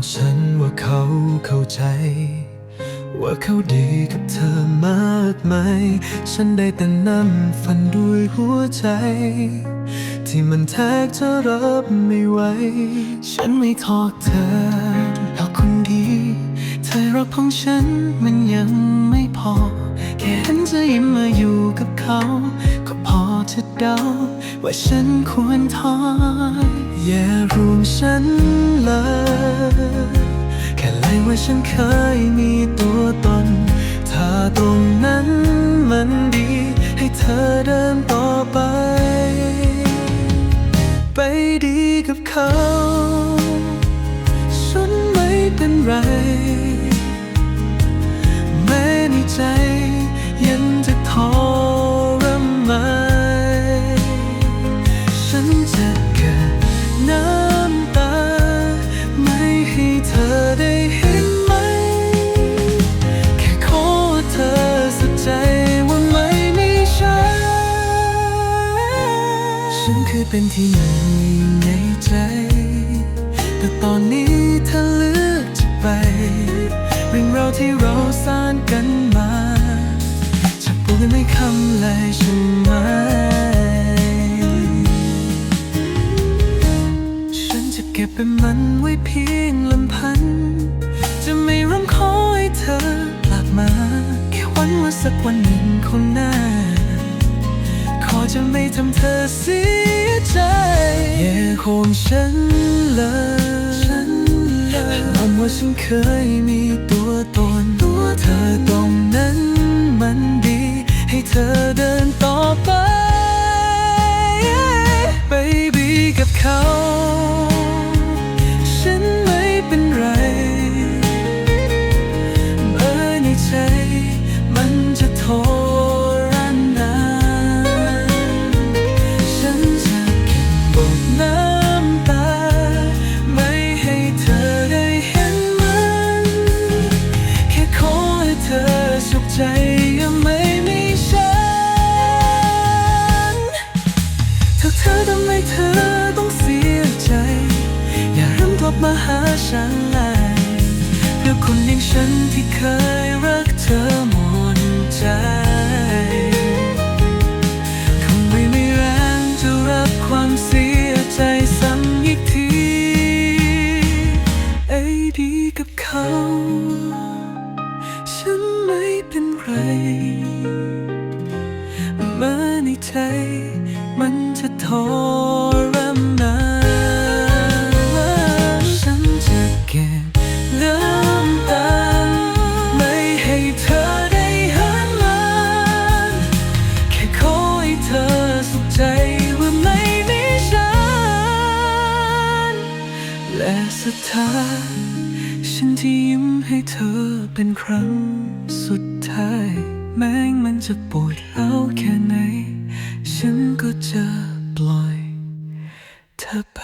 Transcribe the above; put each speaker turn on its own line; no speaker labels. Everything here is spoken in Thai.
บอกฉันว่าเขาเข้าใจ ว่าเขาดีกับเธอมากไหม ฉันได้แต่นั่งฝันด้วยหัวใจ ที่มันแทบจะรับไม่ไหว ฉันไม่ขอเธอหรอกคนดี เธอรักของฉันมันยังไม่พอ แค่เห็นเธอยิ้มมาอยู่กับเขา ก็พอจะเดาว่าฉันควรถอยอย่ารวมฉันเลย แค่เลยว่าฉันเคยมีตัวตน ถ้าตรงนั้นมันดี ให้เธอเดินต่อไป ไปดีกับเขา ฉันไม่เป็นไร เป็นที่หนึ่งในใจ แต่ตอนนี้เธอเลือกจะไป เรื่องราวที่เราสร้างกันมาจะพูดในคำเลยใช่ไหม ฉันจะเก็บเป็นมันไว้เพียงลำพัน จะไม่ร้องขอให้เธอกลับมา แค่หวังว่าสักวันหนึ่งคงน่าขอจะไม่ทำเธอเสีย ของฉันเลยฉันเลยลองว่าฉันเคยมีตัวตนตัวเธอตรงนั้นมันดี ให้เธอเดินต่อไป baby กับเขา ฉันเลยเพื่อคนอย่างฉันที่เคยรักเธอหมดใจคงไม่มีแรงจะรับความเสียใจซ้ำอีกที ไอ้ดีกับเขา ฉันไม่เป็นไรเมื่อในใจมันจะทรมาน ศรัทธาฉันที่ยิ้มให้เธอเป็นครั้งสุดท้าย แม้มันจะปวดร้าวแค่ไหน ฉันก็จะปล่อยเธอไป